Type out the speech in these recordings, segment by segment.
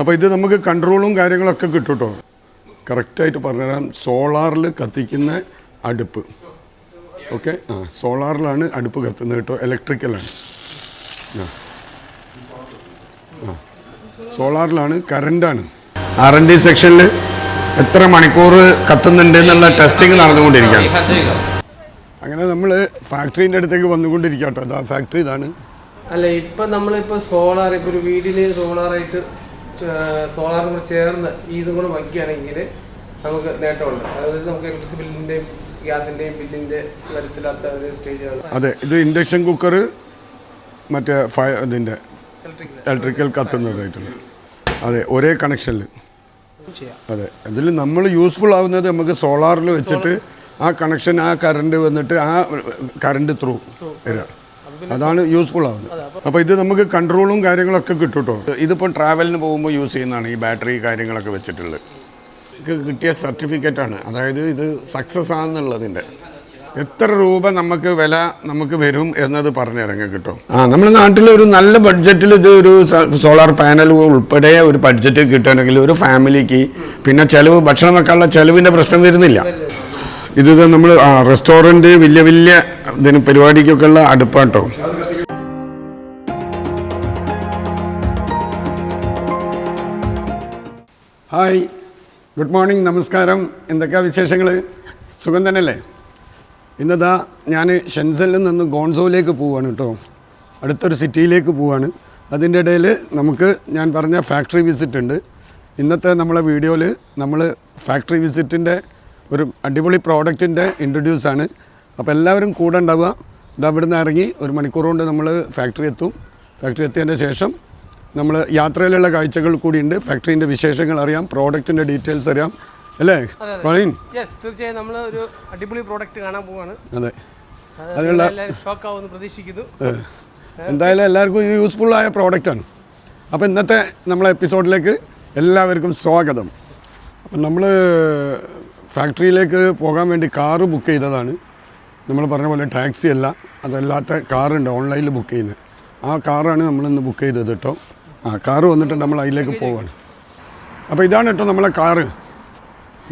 അപ്പോൾ ഇത് നമുക്ക് കൺട്രോളും കാര്യങ്ങളൊക്കെ കിട്ടുട്ടോ. കേട്ടോ കറക്റ്റായിട്ട് പറഞ്ഞുതരാം. സോളാറിൽ കത്തിക്കുന്ന അടുപ്പ്. ഓക്കെ ആ സോളാറിലാണ് അടുപ്പ് കത്തുന്നത് കേട്ടോ. ഇലക്ട്രിക്കലാണ് ആ. ആ. സോളാറിലാണ് കറണ്ടാണ് ആർ എൻ ഡി സെക്ഷനിൽ എത്ര മണിക്കൂർ കത്തുന്നുണ്ട് എന്നുള്ള ടെസ്റ്റിംഗ് നടന്നുകൊണ്ടിരിക്കുകയാണ്. അങ്ങനെ നമ്മൾ ഫാക്ടറീന്റെ അടുത്തേക്ക് വന്നുകൊണ്ടിരിക്കുക കേട്ടോ. ഫാക്ടറി ഇതാണ്. അല്ല ഇപ്പം നമ്മളിപ്പോൾ സോളാർ ഇപ്പോൾ ഒരു വീടിന് സോളാറായിട്ട് സോളാറും കൂടെ ചേർന്ന് ഇതും കൂടെ വയ്ക്കുകയാണെങ്കിൽ നമുക്ക് നേട്ടമുണ്ട്. അതായത് നമുക്ക് ഇലക്ട്രിസിറ്റി ബില്ലിന്റെയും ഗ്യാസിന്റെയും ബില്ലിന്റെ വരത്തില്ലാത്ത ഒരു സ്റ്റേജാണ് അതെ ഇത് ഇൻഡക്ഷൻ കുക്കർ മറ്റേ ഫയർ ഇതിന്റെ ഇലക്ട്രിക്കൽ കത്തുന്നതായിട്ടുള്ള. അതെ ഒരേ കണക്ഷനിൽ അതെ അതിൽ നമ്മൾ യൂസ്ഫുൾ ആവുന്നത് നമുക്ക് സോളാറിൽ വെച്ചിട്ട് ആ കണക്ഷൻ ആ കറണ്ട് വന്നിട്ട് ആ കറണ്ട് ത്രൂ വരിക അതാണ് യൂസ്ഫുൾ ആവുന്നത് അപ്പോൾ ഇത് നമുക്ക് കൺട്രോളും കാര്യങ്ങളൊക്കെ കിട്ടും കേട്ടോ ഇതിപ്പോൾ ട്രാവലിന് പോകുമ്പോൾ യൂസ് ചെയ്യുന്നതാണ് ഈ ബാറ്ററി കാര്യങ്ങളൊക്കെ വെച്ചിട്ടുള്ളത്. കിട്ടിയ സർട്ടിഫിക്കറ്റ് ആണ്. അതായത് ഇത് സക്സസ് ആണെന്നുള്ളതിന്റെ എത്ര രൂപ നമുക്ക് വില നമുക്ക് വരും എന്നത് പറഞ്ഞിറങ്ങി കിട്ടും. ആ നമ്മുടെ നാട്ടിൽ ഒരു നല്ല ബഡ്ജറ്റിൽ ഇത് ഒരു സോളാർ പാനൽ ഉൾപ്പെടെ ഒരു ബഡ്ജറ്റ് കിട്ടുകയാണെങ്കിൽ ഒരു ഫാമിലിക്ക് പിന്നെ ചെലവ് ഭക്ഷണം വെക്കാനുള്ള ചെലവിന്റെ പ്രശ്നം വരുന്നില്ല. ഇത് നമ്മൾ റെസ്റ്റോറന്റ് വലിയ വലിയ ഇതിന് പരിപാടിക്കൊക്കെ ഉള്ള അടുപ്പാട്ടോ. ഹായ് ഗുഡ് മോർണിംഗ് നമസ്കാരം. എന്തൊക്കെയാ വിശേഷങ്ങൾ സുഖം തന്നെയല്ലേ? ഇന്നതാ ഞാൻ ഷെൻസലിൽ നിന്ന് ഗോൺസോയിലേക്ക് പോവുകയാണ് കേട്ടോ. അടുത്തൊരു സിറ്റിയിലേക്ക് പോവുകയാണ് അതിന്റെ ഇടയിൽ നമുക്ക് ഞാൻ പറഞ്ഞ ഫാക്ടറി വിസിറ്റ് ഉണ്ട്. ഇന്നത്തെ നമ്മളെ വീഡിയോയിൽ നമ്മൾ ഫാക്ടറി വിസിറ്റിന്റെ ഒരു അടിപൊളി പ്രോഡക്റ്റിന്റെ ഇൻട്രൊഡ്യൂസ് ആണ്. അപ്പോൾ എല്ലാവരും കൂടെ ഉണ്ടാവുക. ഇത് അവിടുന്ന് ഇറങ്ങി ഒരു മണിക്കൂർ കൊണ്ട് നമ്മൾ ഫാക്ടറി എത്തും. ഫാക്ടറി എത്തിയതിന്റെ ശേഷം നമ്മൾ യാത്രയിലുള്ള കാഴ്ചകൾ കൂടിയുണ്ട് ഫാക്ടറീന്റെ വിശേഷങ്ങൾ അറിയാം. പ്രോഡക്റ്റിന്റെ ഡീറ്റെയിൽസ് അറിയാം. അല്ലേ? പ്രവീൺ തീർച്ചയായും നമ്മൾ ഒരു അടിപൊളി പ്രോഡക്റ്റ് കാണാൻ പോവാണ്. അതെ. അതിനുള്ള ഷോക്ക് ആവുമെന്ന് പ്രതീക്ഷിക്കുന്നു. എന്തായാലും എല്ലാവർക്കും യൂസ്ഫുൾ ആയ പ്രോഡക്റ്റാണ് അപ്പോൾ ഇന്നത്തെ നമ്മളെ എപ്പിസോഡിലേക്ക് എല്ലാവർക്കും സ്വാഗതം. അപ്പം നമ്മൾ ഫാക്ടറിയിലേക്ക് പോകാൻ വേണ്ടി കാറ് ബുക്ക് ചെയ്തതാണ്. നമ്മൾ പറഞ്ഞ പോലെ ടാക്സി അല്ല അതല്ലാത്ത കാറുണ്ട് ഓൺലൈനിൽ ബുക്ക് ചെയ്യുന്നത്. ആ കാറാണ് നമ്മളിന്ന് ബുക്ക് ചെയ്തത് കേട്ടോ. ആ കാറ് വന്നിട്ട് നമ്മൾ അതിലേക്ക് പോവാണ്. അപ്പോൾ ഇതാണ് കേട്ടോ നമ്മളെ കാറ്.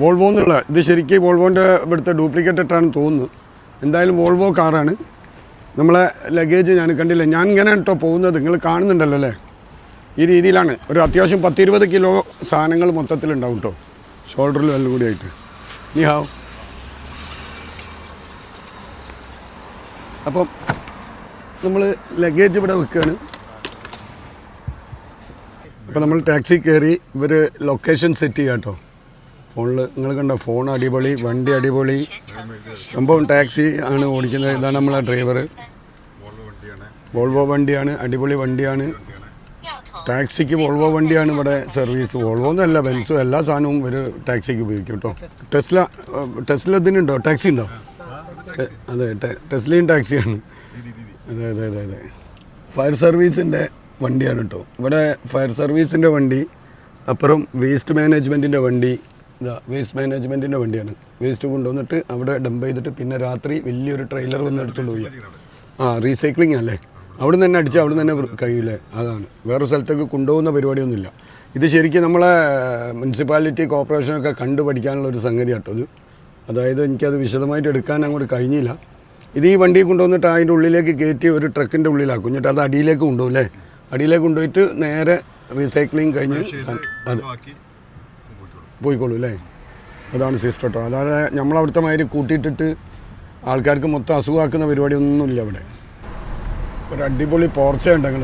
വോൾവോ എന്നുള്ള ഇത് ശരിക്കും വോൾവോന്റെ ഇവിടുത്തെ ഡ്യൂപ്ലിക്കേറ്റ് ഇട്ടാണ് തോന്നുന്നു. എന്തായാലും വോൾവോ കാറാണ്. നമ്മളെ ലഗേജ് ഞാൻ കണ്ടില്ല ഞാൻ ഇങ്ങനെ കേട്ടോ പോകുന്നത്. നിങ്ങൾ കാണുന്നുണ്ടല്ലോ അല്ലേ? ഈ രീതിയിലാണ്. ഒരു അത്യാവശ്യം പത്തിരുപത് കിലോ സാധനങ്ങൾ മൊത്തത്തിലുണ്ടാവും കേട്ടോ. ഷോൾഡറിലും എല്ലാം കൂടി ആയിട്ട് നീ ഹാവ് അപ്പം നമ്മൾ ലഗേജ് ഇവിടെ വെക്കുകയാണ് അപ്പോൾ നമ്മൾ ടാക്സി കയറി ഇവർ ലൊക്കേഷൻ സെറ്റ് ചെയ്യാം കേട്ടോ. ഫോണിൽ നിങ്ങൾ കണ്ട ഫോൺ അടിപൊളി വണ്ടി അടിപൊളി. സംഭവം ടാക്സി ആണ് ഓടിക്കുന്നത്. ഇതാണ് നമ്മളെ ഡ്രൈവർ വോൾവോ വണ്ടിയാണ് അടിപൊളി വണ്ടിയാണ്. ടാക്സിക്ക് വോൾവോ വണ്ടിയാണ് ഇവിടെ സർവീസ് വോൾവോ എന്നല്ല ബെൻസും എല്ലാ സാധനവും ഒരു ടാക്സിക്ക് ഉപയോഗിക്കും കേട്ടോ. Tesla Tesla ഇതിനുണ്ടോ? ടാക്സി ഉണ്ടോ? അതെ ടെസ്ലയും ടാക്സിയാണ്. അതെ അതെ അതെ അതെ. ഫയർ സർവീസിന്റെ വണ്ടിയാണ് കേട്ടോ. ഇവിടെ ഫയർ സർവീസിന്റെ വണ്ടി അപ്പുറം വേസ്റ്റ് മാനേജ്മെന്റിന്റെ വണ്ടി ഇതാ വേസ്റ്റ് മാനേജ്മെന്റിന്റെ വണ്ടിയാണ്. വേസ്റ്റ് കൊണ്ടുവന്നിട്ട് അവിടെ ഡംപ് ചെയ്തിട്ട് പിന്നെ രാത്രി വലിയൊരു ട്രെയിലർ വന്ന് എടുത്തുകൊണ്ട് പോയി. ആ റീസൈക്ലിംഗ് അല്ലേ? അവിടെ തന്നെ അടിച്ച് അവിടെ തന്നെ കഴിയില്ല അതാണ്. വേറെ സ്ഥലത്തേക്ക് കൊണ്ടുപോകുന്ന പരിപാടിയൊന്നുമില്ല. ഇത് ശരിക്കും നമ്മളെ മുനിസിപ്പാലിറ്റി കോർപ്പറേഷനൊക്കെ കണ്ടു പഠിക്കാനുള്ള ഒരു സംഗതി കേട്ടോ ഇത്. അതായത് എനിക്കത് വിശദമായിട്ട് എടുക്കാൻ അങ്ങോട്ട് കഴിഞ്ഞില്ല. ഇത് ഈ വണ്ടി കൊണ്ടുവന്നിട്ട് അതിന്റെ ഉള്ളിലേക്ക് കയറ്റി ഒരു ട്രക്കിന്റെ ഉള്ളിലാക്കും. എന്നിട്ട് അത് അടിയിലേക്ക് കൊണ്ടുപോകും അല്ലേ? അടിയിലേക്ക് കൊണ്ടുപോയിട്ട് നേരെ റീസൈക്ലിംഗ് കഴിഞ്ഞ് അത്. പോയിക്കോളൂ. അല്ലേ? അതാണ് സിസ്റ്റർ കേട്ടോ അതായത് നമ്മളവിടുത്തെ മാതിരി കൂട്ടിയിട്ടിട്ട് ആൾക്കാർക്ക് മൊത്തം അസുഖമാക്കുന്ന പരിപാടിയൊന്നുമില്ല ഇവിടെ. ഒരു അടിപൊളി പോർച്ച ഉണ്ട് ഞങ്ങൾ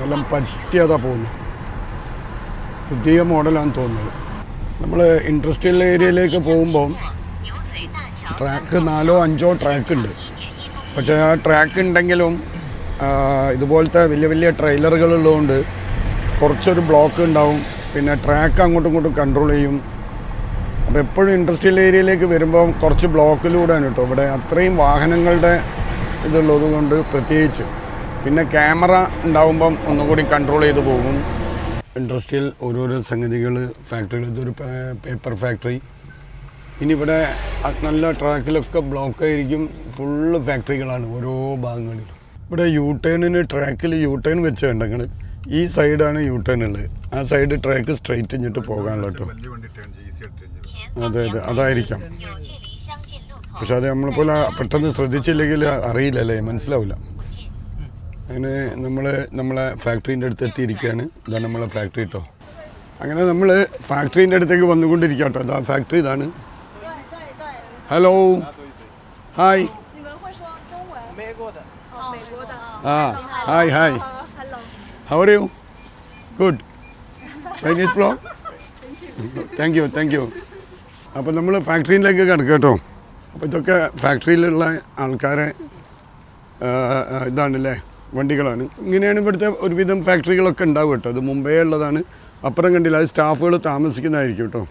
നല്ല പറ്റിയതാ പോകുന്നു. പുതിയ മോഡലാണെന്ന് തോന്നുന്നത്. നമ്മൾ ഇൻഡസ്ട്രിയൽ ഏരിയയിലേക്ക് പോകുമ്പോൾ ട്രാക്ക് നാലോ അഞ്ചോ ട്രാക്ക് ഉണ്ട് പക്ഷേ ആ ട്രാക്ക് ഉണ്ടെങ്കിലും ഇതുപോലത്തെ വലിയ വലിയ ട്രെയിലറുകൾ ഉള്ളതുകൊണ്ട് കുറച്ചൊരു ബ്ലോക്ക് ഉണ്ടാവും പിന്നെ ട്രാക്ക് അങ്ങോട്ടും ഇങ്ങോട്ടും കൺട്രോൾ ചെയ്യും. അപ്പോൾ എപ്പോഴും ഇൻഡസ്ട്രിയൽ ഏരിയയിലേക്ക് വരുമ്പോൾ കുറച്ച് ബ്ലോക്കിലൂടെയാണ് കേട്ടോ ഇവിടെ അത്രയും വാഹനങ്ങളുടെ ഇതുള്ളത് കൊണ്ട് പ്രത്യേകിച്ച്. പിന്നെ ക്യാമറ ഉണ്ടാവുമ്പം ഒന്നുകൂടി കൺട്രോൾ ചെയ്ത് പോകും. ഇൻഡസ്ട്രിയൽ ഓരോരോ സംഗതികൾ ഫാക്ടറികൾ ഇതൊരു പേപ്പർ ഫാക്ടറി ഇനി ഇവിടെ നല്ല ട്രാക്കിലൊക്കെ ബ്ലോക്ക് ആയിരിക്കും ഫുള്ള് ഫാക്ടറികളാണ് ഓരോ ഭാഗങ്ങളിലും. ഇവിടെ യു ടേണിന് ട്രാക്കിൽ യു ടേൺ വെച്ച് കണ്ടങ്ങൾ ഈ സൈഡാണ് യൂ ടേൺ ഉള്ളത് ആ സൈഡ് ട്രാക്ക് സ്ട്രൈറ്റ് ഇഞ്ഞിട്ട് പോകാനുള്ള കേട്ടോ അതെ അതെ അതായിരിക്കാം. പക്ഷെ അത് നമ്മളിപ്പോൾ പെട്ടെന്ന് ശ്രദ്ധിച്ചില്ലെങ്കിൽ അറിയില്ലല്ലേ മനസ്സിലാവില്ല അങ്ങനെ നമ്മൾ നമ്മളെ ഫാക്ടറീന്റെ അടുത്ത് എത്തിയിരിക്കുകയാണ്. ഇതാണ് നമ്മളെ ഫാക്ടറി കേട്ടോ അങ്ങനെ നമ്മൾ ഫാക്ടറീന്റെ അടുത്തേക്ക് വന്നുകൊണ്ടിരിക്കുക കേട്ടോ അതാ ഫാക്ടറി ഇതാണ്. ഹലോ ഹായ് ആ hi hi Hello。are you? Good. Chinese blow thank you thank you അപ്പോൾ നമ്മൾ ഫാക്ടറിയിലേക്ക് കിടക്കുക കേട്ടോ. അപ്പോൾ ഇതൊക്കെ ഫാക്ടറിയിലുള്ള ആൾക്കാരെ ഇതാണല്ലേ വണ്ടികളാണ്. ഇങ്ങനെയാണ് ഇവിടുത്തെ ഒരുവിധം ഫാക്ടറികളൊക്കെ ഉണ്ടാവും കേട്ടോ. അത് മുംബൈ ഉള്ളതാണ്. അപ്പുറം കണ്ടില്ല അത് സ്റ്റാഫുകൾ താമസിക്കുന്നതായിരിക്കും കേട്ടോ.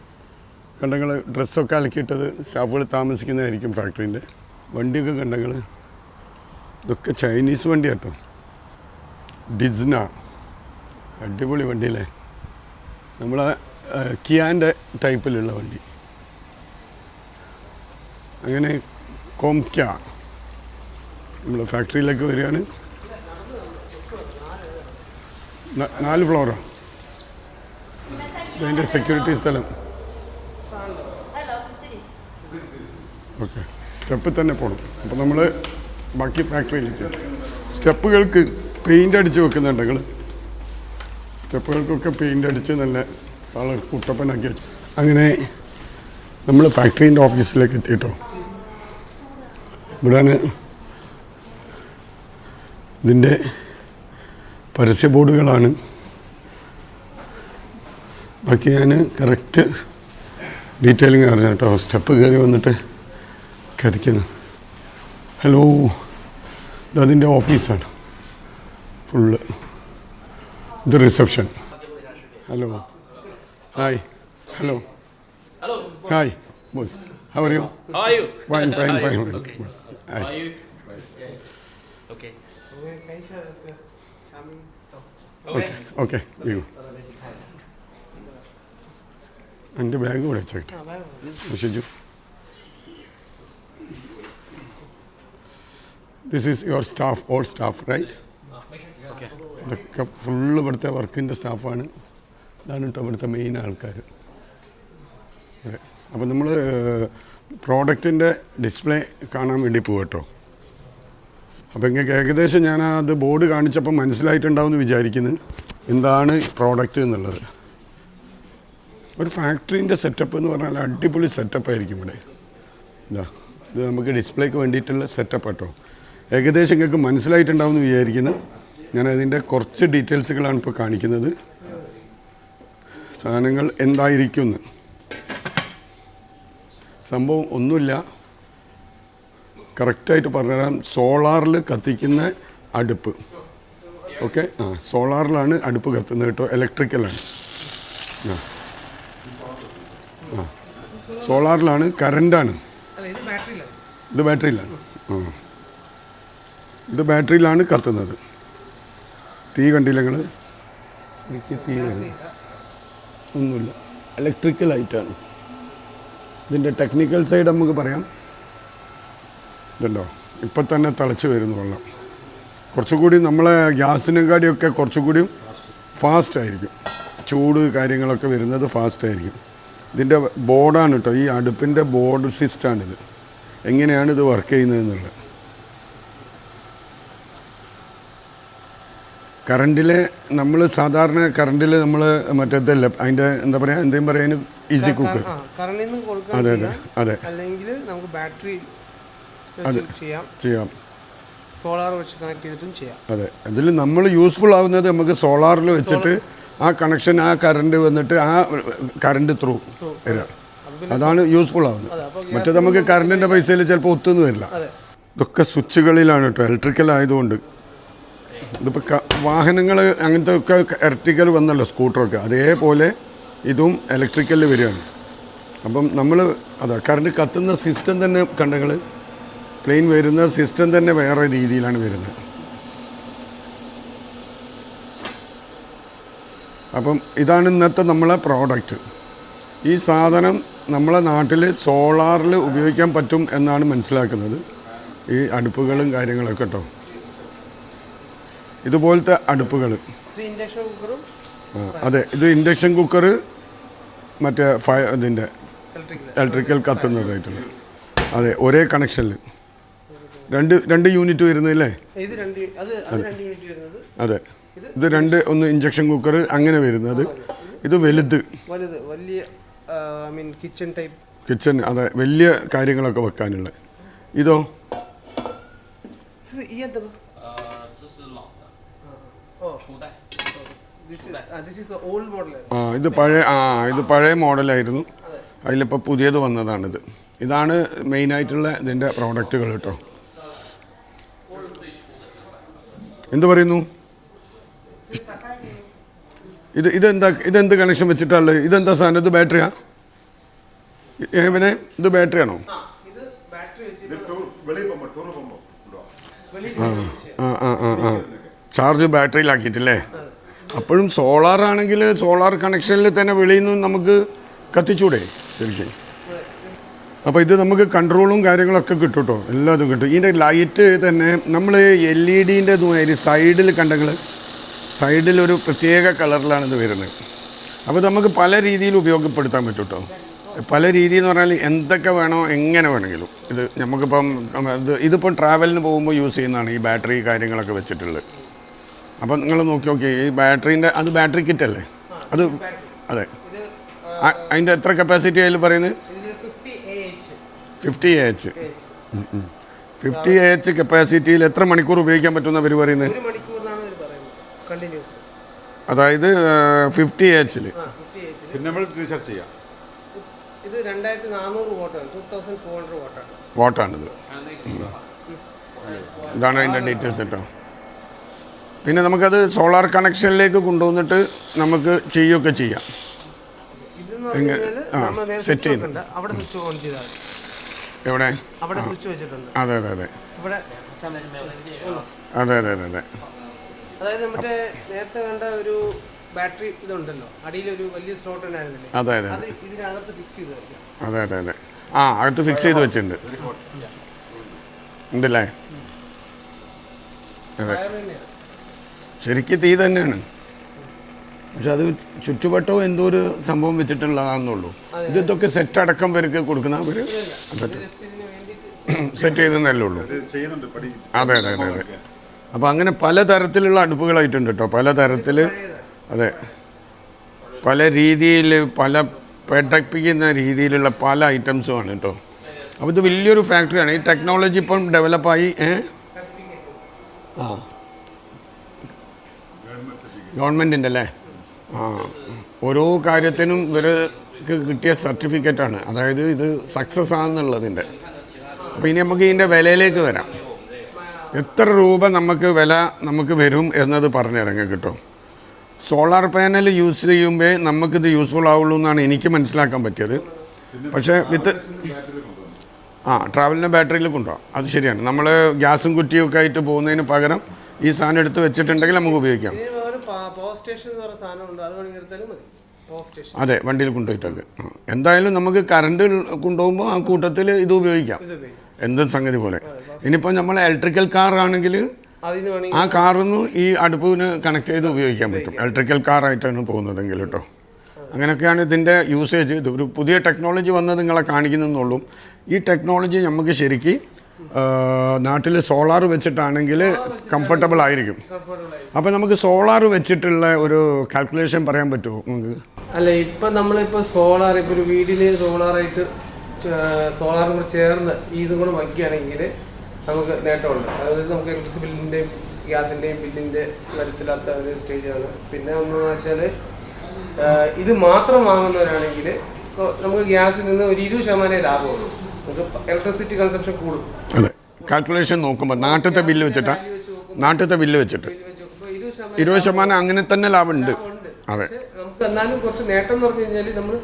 കണ്ടങ്ങൾ ഡ്രസ്സൊക്കെ അലക്കിയിട്ടത് സ്റ്റാഫുകൾ താമസിക്കുന്നതായിരിക്കും ഫാക്ടറീന്റെ വണ്ടിയൊക്കെ കണ്ടങ്ങൾ ഇതൊക്കെ ചൈനീസ് വണ്ടി കേട്ടോ. ഡിസ്ന അടിപൊളി വണ്ടി അല്ലേ നമ്മളെ കിയാന്റെ ടൈപ്പിലുള്ള വണ്ടി. അങ്ങനെ കോംക്യ. നമ്മൾ ഫാക്ടറിയിലേക്ക് വരികയാണ്. നാല് ഫ്ലോറോ. അതിന്റെ സെക്യൂരിറ്റി സ്ഥലം. ഓക്കെ സ്റ്റെപ്പ് തന്നെ പോകണം അപ്പോൾ നമ്മൾ ബാക്കി ഫാക്ടറിയിലേക്ക്. സ്റ്റെപ്പുകൾക്ക് പെയിന്റ് അടിച്ച് വെക്കുന്നുണ്ട് നിങ്ങൾ സ്റ്റെപ്പുകൾക്കൊക്കെ പെയിന്റ് അടിച്ച് നല്ല കളർ കുട്ടപ്പനാക്കി വെച്ചു. അങ്ങനെ നമ്മൾ ഫാക്ടറീന്റെ ഓഫീസിലേക്ക് എത്തിയിട്ടോ. ഇവിടെയാണ് ഇതിന്റെ പരസ്യ ബോർഡുകളാണ്. ബാക്കി ഞാൻ കറക്റ്റ് ഡീറ്റെയിലിംഗ് അറിഞ്ഞു കേട്ടോ. സ്റ്റെപ്പ് കയറി വന്നിട്ട് കതിക്കുന്നു ഹലോ ഇതതിന്റെ ഓഫീസാണ് full the reception. Hello. Hi. Hello. Hello. Hi. Boss. How are you? How are you? Fine, fine, fine. Okay. How are you? Okay. Okay. Okay. You. എൻ്റെ ബാഗ് ഇവിടെ വെച്ചേക്കട്ടെ Shiju This is your staff all staff, right? Okay. ഇതൊക്കെ full ഇവിടുത്തെ വർക്കിന്റെ സ്റ്റാഫാണ് ഇതാണ് കേട്ടോ ഇവിടുത്തെ main ആൾക്കാർ. അപ്പോൾ നമ്മൾ പ്രോഡക്റ്റിന്റെ ഡിസ്പ്ലേ കാണാൻ വേണ്ടി പോകും കേട്ടോ അപ്പോൾ ഇങ്ങനെ ഏകദേശം ഞാൻ അത് ബോർഡ് കാണിച്ചപ്പോൾ മനസ്സിലായിട്ടുണ്ടാവും എന്ന് വിചാരിക്കുന്നു. എന്താണ് പ്രോഡക്റ്റ് എന്നുള്ളത്. ഒരു ഫാക്ടറിന്റെ സെറ്റപ്പ് എന്ന് പറഞ്ഞാൽ അടിപൊളി സെറ്റപ്പ് ആയിരിക്കും ഇവിടെ. ഇതാ ഇത് നമുക്ക് ഡിസ്പ്ലേക്ക് വേണ്ടിയിട്ടുള്ള സെറ്റപ്പ് കേട്ടോ ഏകദേശം നിങ്ങൾക്ക് മനസ്സിലായിട്ടുണ്ടാവും എന്ന് വിചാരിക്കുന്നു. ഞാൻ അതിന്റെ കുറച്ച് ഡീറ്റെയിൽസുകളാണ് ഇപ്പോൾ കാണിക്കുന്നത്. സാധനങ്ങൾ എന്തായിരിക്കുമെന്ന്. സംഭവം ഒന്നുമില്ല. കറക്റ്റായിട്ട് പറഞ്ഞുതരാം. സോളാറിൽ കത്തിക്കുന്ന അടുപ്പ്. ഓക്കെ? ആ സോളാറിലാണ് അടുപ്പ് കത്തുന്നത് കേട്ടോ. ഇലക്ട്രിക്കലാണ്. ആ. ആ. സോളാറിലാണ് ബാറ്ററിയില്ല ഇത് ബാറ്ററിയിലാണ്. ആ. ഇത് ബാറ്ററിയിലാണ് കത്തുന്നത്. തീ കണ്ടില്ല എനിക്ക് തീ ഒന്നുമില്ല. ഇലക്ട്രിക്കൽ ലൈറ്റാണ് ഇതിന്റെ ടെക്നിക്കൽ സൈഡ് നമുക്ക് പറയാം. ഇതുണ്ടോ? ഇപ്പം തന്നെ തിളച്ച് വരുന്നു വെള്ളം. കുറച്ചുകൂടി നമ്മളെ ഗ്യാസിനെക്കാടിയൊക്കെ കുറച്ചുകൂടി ഫാസ്റ്റ് ആയിരിക്കും. ചൂട് കാര്യങ്ങളൊക്കെ വരുന്നത് ഫാസ്റ്റ് ആയിരിക്കും. ഇതിന്റെ ബോർഡാണ് കേട്ടോ. ഈ അടുപ്പിന്റെ ബോർഡ് സിസ്റ്റാണിത്. എങ്ങനെയാണ് ഇത് വർക്ക് ചെയ്യുന്നത് എന്നുള്ളത് കറണ്ടിലെ നമ്മൾ സാധാരണ കറണ്ടിൽ നമ്മൾ മറ്റേതല്ല അതിന്റെ എന്താ പറയുക എന്തെങ്കിലും പറയാൻ ഈസി കുക്ക് കറണ്ടിൽ അതെ അതെ അതെ. അല്ലെങ്കിൽ നമുക്ക് ബാറ്ററി ചെയ്യാം. ചെയ്യാം. സോളാർ വെച്ച് കണക്ട് ചെയ്തിട്ടും ചെയ്യാം. അതെ അതിൽ നമ്മൾ യൂസ്ഫുൾ ആവുന്നത് നമുക്ക് സോളാറിൽ വെച്ചിട്ട് ആ കണക്ഷൻ ആ കറണ്ട് വന്നിട്ട് ആ കറണ്ട് ത്രൂ വരിക അതാണ് യൂസ്ഫുൾ ആവുന്നത്. മറ്റേ നമുക്ക് കറണ്ടിന്റെ പൈസയിൽ ചിലപ്പോൾ ഒത്തുനിന്ന് വരില്ല. ഇതൊക്കെ സ്വിച്ചുകളിലാണ് കേട്ടോ ഇലക്ട്രിക്കൽ ആയതുകൊണ്ട്. ഇതിപ്പോൾ വാഹനങ്ങൾ അങ്ങനത്തെ ഒക്കെ ഇലക്ട്രിക്കൽ വന്നല്ലോ സ്കൂട്ടറൊക്കെ. അതേപോലെ ഇതും ഇലക്ട്രിക്കലിൽ വരികയാണ്. അപ്പം നമ്മൾ അതാ കറണ്ട് കത്തുന്ന സിസ്റ്റം തന്നെ കണ്ടങ്ങൾ പ്ലെയിൻ വരുന്ന സിസ്റ്റം തന്നെ വേറെ രീതിയിലാണ് വരുന്നത്. അപ്പം ഇതാണ് ഇന്നത്തെ നമ്മളെ പ്രോഡക്റ്റ് ഈ സാധനം നമ്മളെ നാട്ടിൽ സോളാറിൽ ഉപയോഗിക്കാൻ പറ്റും എന്നാണ് മനസ്സിലാക്കുന്നത്. ഈ അടുപ്പുകളും കാര്യങ്ങളൊക്കെ കേട്ടോ ഇതുപോലത്തെ അടുപ്പുകൾ അതെ ഇത് ഇൻഡക്ഷൻ കുക്കർ മറ്റേ ഫയർ ഇതിന്റെ ഇലക്ട്രിക്കൽ കത്തുന്നതായിട്ടുള്ള. അതെ ഒരേ കണക്ഷനിൽ രണ്ട് രണ്ട് യൂണിറ്റ് വരുന്നില്ലേ? അത് ഇത് രണ്ട് ഒന്ന് ഇഞ്ചക്ഷൻ കുക്കർ അങ്ങനെ വരുന്നത്. ഇത് വലുത്. വലിയ കിച്ചൺ ടൈപ്പ്. കിച്ചൺ അതെ വലിയ കാര്യങ്ങളൊക്കെ വെക്കാനുള്ള ഇതോ? ആ ഇത് പഴയ ആ ഇത് പഴയ മോഡലായിരുന്നു. അതിലിപ്പോൾ പുതിയത് വന്നതാണിത്. ഇതാണ് മെയിനായിട്ടുള്ള ഇതിന്റെ പ്രോഡക്റ്റുകൾ കേട്ടോ. എന്ത് പറയുന്നു? ഇത് ഇതെന്താ ഇതെന്ത് കണക്ഷൻ വെച്ചിട്ടുള്ളത്? ഇതെന്താ സാധനം? ഇത് ബാറ്ററിയാ? പിന്നെ ഇത് ബാറ്ററിയാണോ? ഇത് ബാറ്ററി വെച്ച് ഇത് ടൂർ വെളിയിൽ പോകുമ്പോൾ ടൂർ ആ ആ ആ ആ. ചാർജ് ബാറ്ററിയിലാക്കിയിട്ടില്ലേ? അപ്പോഴും സോളാർ ആണെങ്കിൽ സോളാർ കണക്ഷനിൽ തന്നെ വെളിയിൽ നിന്ന് നമുക്ക് കത്തിച്ചൂടെ? ശരിക്കും. അപ്പോൾ ഇത് നമുക്ക് കൺട്രോളും കാര്യങ്ങളൊക്കെ കിട്ടും കേട്ടോ എല്ലാതും കിട്ടും. ഇതിന്റെ ലൈറ്റ് തന്നെ നമ്മൾ എൽ ഇ ഡിന്റെ മാതിരി സൈഡിൽ കണ്ടെങ്കിൽ സൈഡിൽ ഒരു പ്രത്യേക കളറിലാണ് ഇത് വരുന്നത്. അപ്പോൾ നമുക്ക് പല രീതിയിൽ ഉപയോഗപ്പെടുത്താൻ പറ്റും കേട്ടോ പല രീതി എന്ന് പറഞ്ഞാൽ എന്തൊക്കെ വേണോ എങ്ങനെ വേണമെങ്കിലും. ഇത് നമുക്കിപ്പം ഇത് ഇതിപ്പം ട്രാവലിന് പോകുമ്പോൾ യൂസ് ചെയ്യുന്നതാണ് ഈ ബാറ്ററി കാര്യങ്ങളൊക്കെ വെച്ചിട്ടുള്ളത്. അപ്പം നിങ്ങൾ നോക്കി നോക്കി ഈ ബാറ്ററീന്റെ അത് ബാറ്ററി കിറ്റ് അല്ലേ അത് അതെ. അതിന്റെ എത്ര കപ്പാസിറ്റി അതിൽ പറയുന്നത്? Fifty A H fifty A H കപ്പാസിറ്റിയിൽ എത്ര മണിക്കൂർ ഉപയോഗിക്കാൻ പറ്റുമെന്ന് അവർ പറയുന്നത്? അതായത് ഫിഫ്റ്റി എച്ചിൽ വാട്ടാണിത് ഇതാണ് അതിന്റെ ഡീറ്റെയിൽസ് കേട്ടോ പിന്നെ നമുക്കത് സോളാർ കണക്ഷനിലേക്ക് കൊണ്ടുവന്നിട്ട് നമുക്ക് ചെയ്യുകയൊക്കെ ചെയ്യാം. സെറ്റ് ചെയ്യുന്നുണ്ട് എവിടെ? അതെ അതെ അതെ. അതെ അതെ അതെ അതെ. അതായത് നേരത്തെ കണ്ട ഒരു ബാറ്ററി ഇതുണ്ടല്ലോ. വലിയ സ്ലോട്ട് ഉണ്ടായിരുന്നില്ലേ? അതെ അതെ അത്. ഫിക്സ് അതെ അതെ അതെ. ആ അകത്ത് ഫിക്സ് ചെയ്ത് വെച്ചിട്ടുണ്ട്. ഉണ്ടല്ലേ? അതെ. ശരിക്കും തീ തന്നെയാണ്. പക്ഷെ അത് ചുറ്റുവട്ടവും എന്തോ ഒരു സംഭവം വെച്ചിട്ടുള്ളതാണെന്നുള്ളൂ ഇത് ഇതൊക്കെ സെറ്റ് അടക്കം പേർക്ക് കൊടുക്കുന്ന അവർ വേണ്ടിയിട്ട് സെറ്റ് ചെയ്തെന്നല്ലേ ഉള്ളൂ. അതെ അതെ അതെ അതെ. അപ്പോൾ അങ്ങനെ പല തരത്തിലുള്ള അടുപ്പുകളായിട്ടുണ്ട് കേട്ടോ. പല തരത്തിൽ അതെ. പല രീതിയിൽ പല പഠിപ്പിക്കുന്ന രീതിയിലുള്ള പല ഐറ്റംസും ആണ് കേട്ടോ. അപ്പോൾ ഇത് വലിയൊരു ഫാക്ടറിയാണ് ഈ ടെക്നോളജി ഇപ്പം ഡെവലപ്പായി ഏ? ആ. ഗവൺമെന്റിന്റെ അല്ലേ ആ. ഓരോ കാര്യത്തിനും ഇവർക്ക് കിട്ടിയ സർട്ടിഫിക്കറ്റാണ്. അതായത് ഇത് സക്സസ് ആണെന്നുള്ളതിന്റെ. അപ്പോൾ ഇനി നമുക്ക് ഇതിന്റെ വിലയിലേക്ക് വരാം. എത്ര രൂപ നമുക്ക് വില നമുക്ക് വരും എന്നത് പറഞ്ഞിറങ്ങി കിട്ടും. സോളാർ പാനൽ യൂസ് ചെയ്യുമ്പോൾ നമുക്കിത് യൂസ്ഫുൾ ആവുള്ളൂ എന്നാണ് എനിക്ക് മനസ്സിലാക്കാൻ പറ്റിയത്. പക്ഷേ വിത്ത് ആ ട്രാവലിന്റെ ബാറ്ററിയിൽ കൊണ്ടുപോകാം അത് ശരിയാണ്. നമ്മൾ ഗ്യാസും കുറ്റിയും ഒക്കെ ആയിട്ട് പോകുന്നതിന് പകരം ഈ സാധനം എടുത്ത് വെച്ചിട്ടുണ്ടെങ്കിൽ നമുക്ക് ഉപയോഗിക്കാം. പവർ സ്റ്റേഷൻ എന്ന് പറയുന്ന സാധനം ഉണ്ട്. അത് വേണമെങ്കിൽ എടുത്താലും മതി. സ്റ്റേഷൻ അതെ വണ്ടിയിൽ കൊണ്ടുപോയിട്ടൊക്കെ. എന്തായാലും നമുക്ക് കറണ്ട് കൊണ്ടുപോകുമ്പോൾ ആ കൂട്ടത്തിൽ ഇത് ഉപയോഗിക്കാം. എന്ത് സംഗതി പോലെ. ഇനിയിപ്പോൾ നമ്മൾ ഇലക്ട്രിക്കൽ കാർ ആണെങ്കിൽ ആ കാറിന്ന് ഈ അടുപ്പിന് കണക്ട് ചെയ്ത് ഉപയോഗിക്കാൻ പറ്റും. ഇലക്ട്രിക്കൽ കാർ ആയിട്ടാണ് പോകുന്നതെങ്കിൽ കേട്ടോ. അങ്ങനെയൊക്കെയാണ് ഇതിന്റെ യൂസേജ് ഇത് ഒരു പുതിയ ടെക്നോളജി വന്നത് നിങ്ങളെ കാണിക്കുന്നുള്ളൂ ഈ ടെക്നോളജി നമുക്ക് ശരിക്ക് നാട്ടിൽ സോളാർ വെച്ചിട്ടാണെങ്കിൽ കംഫർട്ടബിൾ ആയിരിക്കും. അപ്പോൾ നമുക്ക് സോളാർ വെച്ചിട്ടുള്ള ഒരു കാൽക്കുലേഷൻ പറയാൻ പറ്റുമോ നമുക്ക് അല്ല ഇപ്പം നമ്മളിപ്പോൾ സോളാർ ഇപ്പോൾ ഒരു വീടിന് സോളാറായിട്ട് സോളാറും കൂടെ ചേർന്ന് ഇതും കൂടെ വയ്ക്കുകയാണെങ്കിൽ നമുക്ക് നേട്ടമുണ്ട്. അതായത് നമുക്ക് ഇലക്ട്രിസിറ്റി ബില്ലിന്റെയും ഗ്യാസിന്റെയും ബില്ലിന്റെ വരത്തില്ലാത്ത ഒരു സ്റ്റേജാണ് പിന്നെ ഒന്നെന്ന് വെച്ചാൽ ഇത് മാത്രം വാങ്ങുന്നവരാണെങ്കിൽ നമുക്ക് ഗ്യാസിൽ നിന്ന് ഒരു ഇരുപത് ശതമാനമേ ലാഭമുള്ളൂ. ഇലക്ട്രിസിറ്റി കൺസപ്ഷൻ കൂടും. അതെ. കാൽക്കുലേഷൻ നോക്കുമ്പോൾ നാട്ടിലത്തെ ബില്ല് വെച്ചിട്ട്? നാട്ടിലത്തെ ബില്ല് വെച്ചിട്ട്. ഇരുപത് ശതമാനം അങ്ങനെ തന്നെ ലാഭമുണ്ട് അതെ. നമുക്ക് എന്നാലും കുറച്ച് നേട്ടം എന്ന് പറഞ്ഞു കഴിഞ്ഞാൽ നമ്മൾ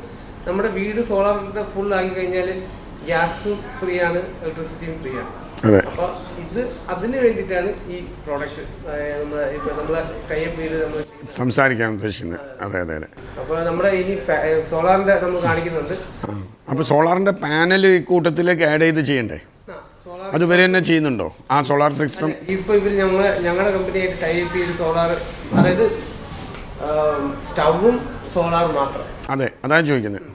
നമ്മുടെ വീട് സോളാറിന്റെ ഫുൾ ആക്കി കഴിഞ്ഞാൽ ഗ്യാസും ഫ്രീ ആണ് ഇലക്ട്രിസിറ്റിയും ഫ്രീ ആണ്. അതെ. സംസാരിക്കാൻ ഉദ്ദേശിക്കുന്നത്. അതെ അതെ അതെ. അപ്പോൾ സോളാറിന്റെ സോളാറിന്റെ പാനൽ ഈ കൂട്ടത്തിലേക്ക് ആഡ് ചെയ്ത് ചെയ്യണ്ടേ? അത് ഇവർ തന്നെ ചെയ്യുന്നുണ്ടോ? ആ സോളാർ സിസ്റ്റം? ഇപ്പൊ ഇവർ ഞങ്ങളെ ഞങ്ങളുടെ കമ്പനിയായിട്ട് ടൈപ്പ് ചെയ്ത് സോളാർ അതായത് സ്റ്റൗവും സോളാർ മാത്രം. അതെ അതാണ് ചോദിക്കുന്നത്.